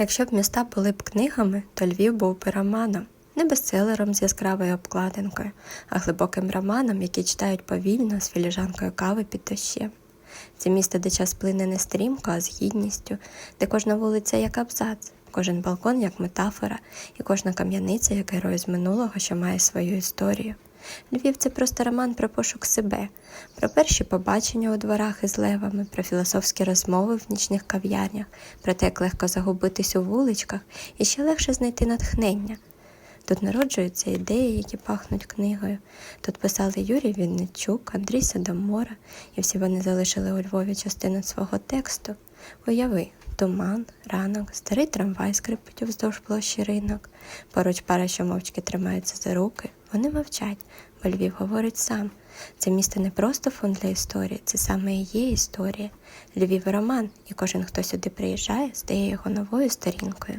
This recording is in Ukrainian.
Якщо б міста були б книгами, то Львів був би романом. Не бестселером з яскравою обкладинкою, а глибоким романом, який читають повільно з філіжанкою кави під дощем. Це місто, де час плине не стрімко, а з гідністю, де кожна вулиця як абзац, кожен балкон як метафора, і кожна кам'яниця як герой з минулого, що має свою історію. Львів це просто роман про пошук себе, про перші побачення у дворах із левами, про філософські розмови в нічних кав'ярнях, про те, як легко загубитись у вуличках і ще легше знайти натхнення. Тут народжуються ідеї, які пахнуть книгою. Тут писали Юрій Вінничук, Андрій Садомора, і всі вони залишили у Львові частину свого тексту. Уяви, туман, ранок, старий трамвай скрипить вздовж площі ринок. Поруч пара, що мовчки тримаються за руки. Вони мовчать, бо Львів говорить сам. Це місто не просто фонд для історії, це саме і є історія. Львів роман, і кожен, хто сюди приїжджає, стає його новою сторінкою.